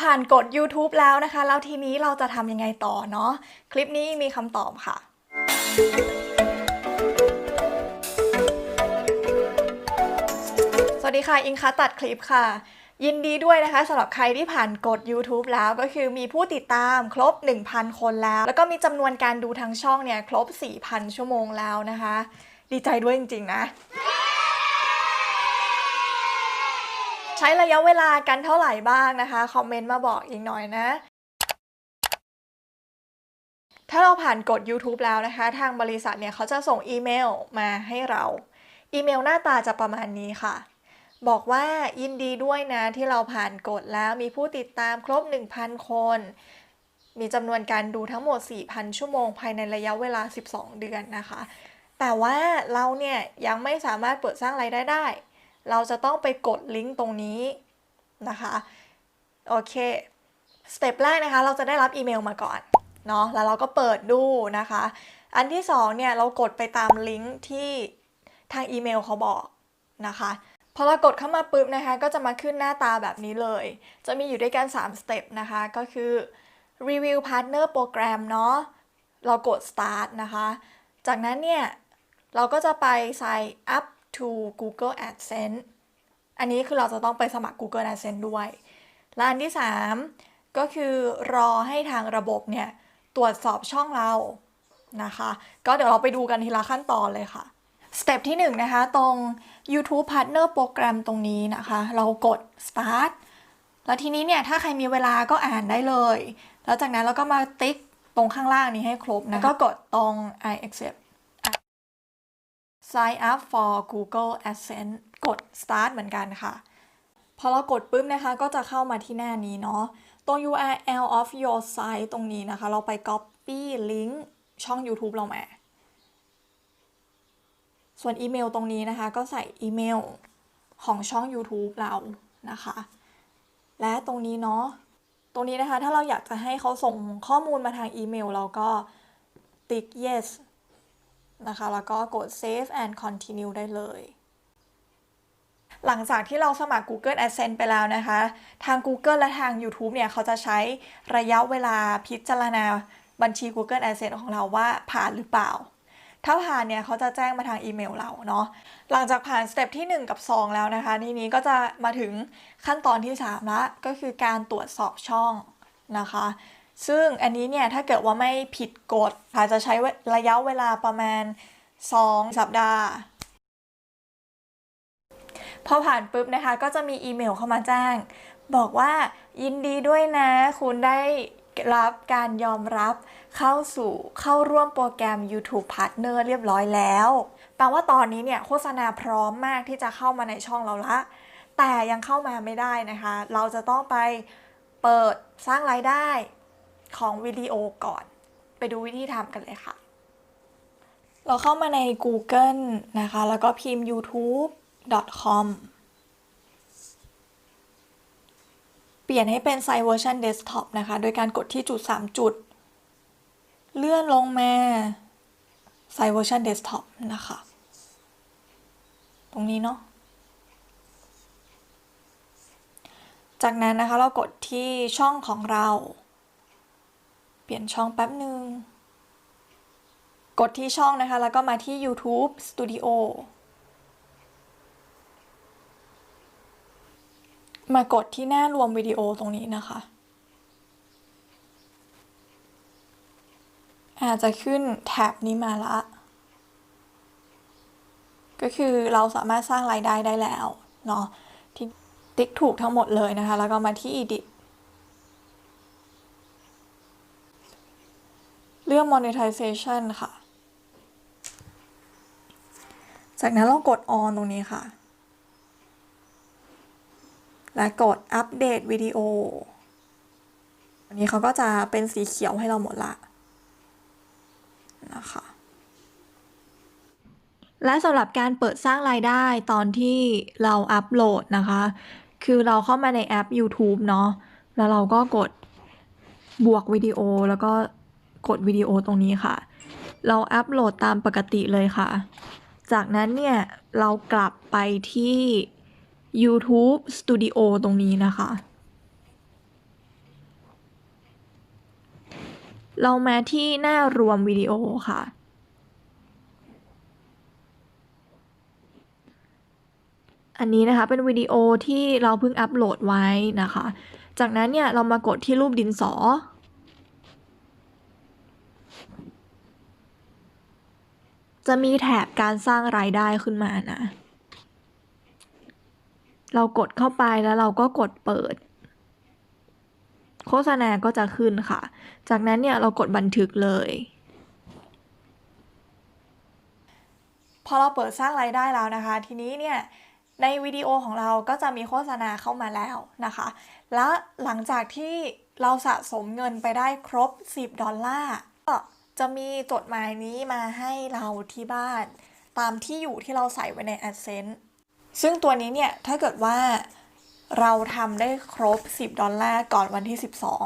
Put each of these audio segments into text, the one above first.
ผ่านกด YouTube แล้วนะคะ แล้วทีนี้เราจะทำยังไงต่อเนาะคลิปนี้มีคำตอบค่ะ สวัสดีค่ะ อิงคะตัดคลิปค่ะ ยินดีด้วยนะคะสำหรับใครที่ผ่านกด YouTube แล้วก็คือมีผู้ติดตามครบ 1,000 คนแล้ว แล้วก็มีจำนวนการดูทางช่องเนี่ย ครบ 4,000 ชั่วโมงแล้วนะคะ ดีใจด้วยจริง ๆ นะ ใช้ระยะเวลากันเท่าไหร่บ้างนะคะ คอมเมนต์มาบอกอีกหน่อยนะ ถ้าเราผ่านกด YouTube แล้วนะคะ ทางบริษัทเนี่ยเขาจะส่งอีเมลมาให้เรา อีเมลหน้าตาจะประมาณนี้ค่ะ บอกว่ายินดีด้วยนะที่เราผ่านกดแล้วมีผู้ติดตามครบ 1,000 คน มีจำนวนการดูทั้งหมด 4,000 ชั่วโมง ภายในระยะเวลา 12 เดือนนะคะ แต่ว่าเราเนี่ยยังไม่สามารถเปิดสร้างรายได้ได้ เราจะต้องไปกดลิงก์ตรงนี้นะคะโอเคสเต็ปแรกนะคะเราจะได้รับอีเมลมาก่อนเนาะแล้วเราก็เปิดดูนะคะ อันที่สองเนี่ยเรากดไปตามลิงก์ที่ทางอีเมลเขาบอกนะคะพอเรากดเข้ามาปุ๊บนะคะก็จะมาขึ้นหน้าตาแบบนี้เลย จะมีอยู่ด้วยกัน3สเต็ปนะคะก็คือ Review Partner Program เนาะเรากด Start นะคะ จากนั้นเนี่ย เราก็จะไป Sign up to Google AdSense อันนี้คือเราจะต้องไปสมัคร Google AdSense ด้วย และอันที่ 3 ก็คือรอให้ทางระบบเนี่ย ตรวจสอบช่องเรานะคะ ก็เดี๋ยวเราไปดูกันทีละขั้นตอนเลยค่ะสเต็ปที่ 1 นะคะ ตรง YouTube Partner Program ตรงนี้นะคะ เรากด Start แล้วทีนี้เนี่ย ถ้าใครมีเวลาก็อ่านได้เลย แล้วจากนั้นเราก็มาติ๊กตรงข้างล่างนี้ให้ครบนะ ก็กดตรง I accept sign up for Google AdSense กด start เหมือนกันค่ะ พอเรากดปุ๊บนะคะก็จะเข้ามาที่หน้านี้เนาะ ตรง URL of your site ตรงนี้นะคะ เราไป copy link ช่อง YouTube เรามา ส่วนอีเมลตรงนี้นะคะ ก็ใส่อีเมลของช่อง YouTube เรานะคะ และตรงนี้เนาะ ตรงนี้นะคะถ้าเราอยากจะให้เขาส่งข้อมูลมาทางอีเมล เราก็ติ๊ก yes นะคะ แล้วก็กด save and continue ได้เลย หลังจากที่เราสมัคร Google AdSense ไปแล้วนะคะ ทาง Google และทาง YouTube เนี่ย เขาจะใช้ระยะเวลาพิจารณาบัญชี Google AdSense ของเราว่าผ่านหรือเปล่า ถ้าผ่านเนี่ยเขาจะแจ้งมาทางอีเมลเราเนาะ หลังจากผ่านสเต็ปที่ 1 กับ 2 แล้วนะคะ ทีนี้ก็จะมาถึงขั้นตอนที่3ละก็คือการตรวจสอบช่องนะคะ ซึ่งอันนี้เนี่ยถ้าเกิดว่าไม่ผิดกฎอาจจะใช้ระยะเวลาประมาณ 2 สัปดาห์พอผ่านปุ๊บนะคะก็จะมีอีเมลเข้ามาแจ้ง บอกว่ายินดีด้วยนะ คุณได้รับการยอมรับเข้าสู่เข้าร่วมโปรแกรม YouTube Partner เรียบร้อยแล้วแปลว่าตอนนี้เนี่ยโฆษณาพร้อมมากที่จะเข้ามาในช่องเราละ แต่ยังเข้ามาไม่ได้นะคะ เราจะต้องไปเปิดสร้างรายได้ ของวิดีโอก่อน ไปดูวิธีทำกันเลยค่ะ เราเข้ามาใน Google นะคะ แล้วก็พิมพ์ youtube.com เปลี่ยนให้เป็น Site Version Desktop นะคะ โดยการกดที่จุด 3 จุด เลื่อนลงมา Site Version Desktop นะคะ ตรงนี้เนาะจากนั้นนะคะเรากดที่ช่องของเรา ปลี่ยนช่องแป๊บหนึ่ง กดที่ช่องนะคะ แล้วก็มาที่ YouTube Studio มากดที่หน้ารวมวิดีโอตรงนี้นะคะ อาจจะขึ้นแท็บนี้มาละ ก็คือเราสามารถสร้างรายได้ได้แล้วเนาะที่ติ๊กถูกทั้งหมดเลยนะคะ แล้วก็มาที่ edit เลือก monetization ค่ะ จากนั้นเรากด on ตรงนี้ค่ะ และกดอัปเดตวิดีโออันนี้เขาก็จะเป็นสีเขียวให้เราหมดละนะคะและสำหรับการเปิดสร้างรายได้ตอนที่เราอัปโหลดนะคะ คือเราเข้ามาในแอป YouTube เนาะแล้วเราก็กดบวกวิดีโอแล้วก็ กดวิดีโอตรงนี้ค่ะ เราอัปโหลดตามปกติเลยค่ะ จากนั้นเนี่ย เรากลับไปที่ YouTube Studio ตรงนี้นะคะ เรามาที่หน้ารวมวิดีโอค่ะ อันนี้นะคะเป็นวิดีโอที่เราเพิ่งอัปโหลดไว้นะคะ จากนั้นเนี่ย เรามากดที่รูปดินสอ จะมีแถบการสร้างรายได้ขึ้นมานะ เรากดเข้าไปแล้วเราก็กดเปิด โฆษณาก็จะขึ้นค่ะ จากนั้นเนี่ยเรากดบันทึกเลย พอเราเปิดสร้างรายได้แล้วนะคะ ทีนี้เนี่ยในวิดีโอของเราก็จะมีโฆษณาเข้ามาแล้วนะคะ และหลังจากที่เราสะสมเงินไปได้ครบ 10 ดอลลาร์ก็ จะมีจดหมายนี้มาให้เราที่บ้าน ตามที่อยู่ที่เราใส่ไว้ใน AdSense ซึ่งตัวนี้เนี่ย ถ้าเกิดว่าเราทำได้ครบ 10 ดอลลาร์ก่อนวันที่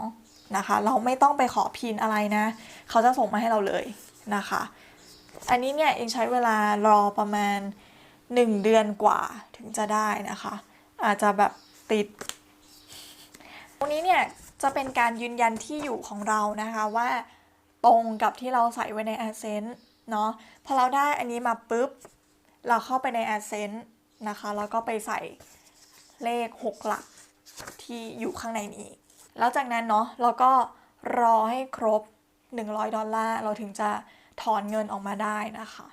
12 นะคะ เราไม่ต้องไปขอพินอะไรนะ เขาจะส่งมาให้เราเลยนะคะ อันนี้เนี่ยเองใช้เวลารอประมาณ 1 เดือนกว่าถึงจะได้นะคะ อาจจะแบบติด ตรงนี้เนี่ยจะเป็นการยืนยันที่อยู่ของเรานะคะว่า ตรงกับที่เราใส่ไว้ใน Ascent เนาะพอเราได้อันนี้มาปุ๊บ เราเข้าไปใน Ascent นะคะ แล้วก็ไปใส่เลข 6 หลักที่อยู่ข้างในนี้ แล้วจากนั้นเนาะเราก็รอให้ครบ 100 ดอลลาร์ เราถึงจะถอนเงินออกมาได้นะคะ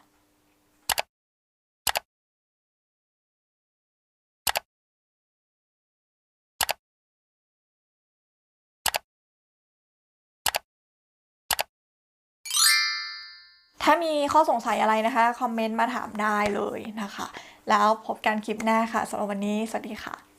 ถ้ามีข้อสงสัยอะไรนะคะ คอมเมนต์มาถามได้เลยนะคะ แล้วพบกันคลิปหน้าค่ะสำหรับวันนี้ สวัสดีค่ะ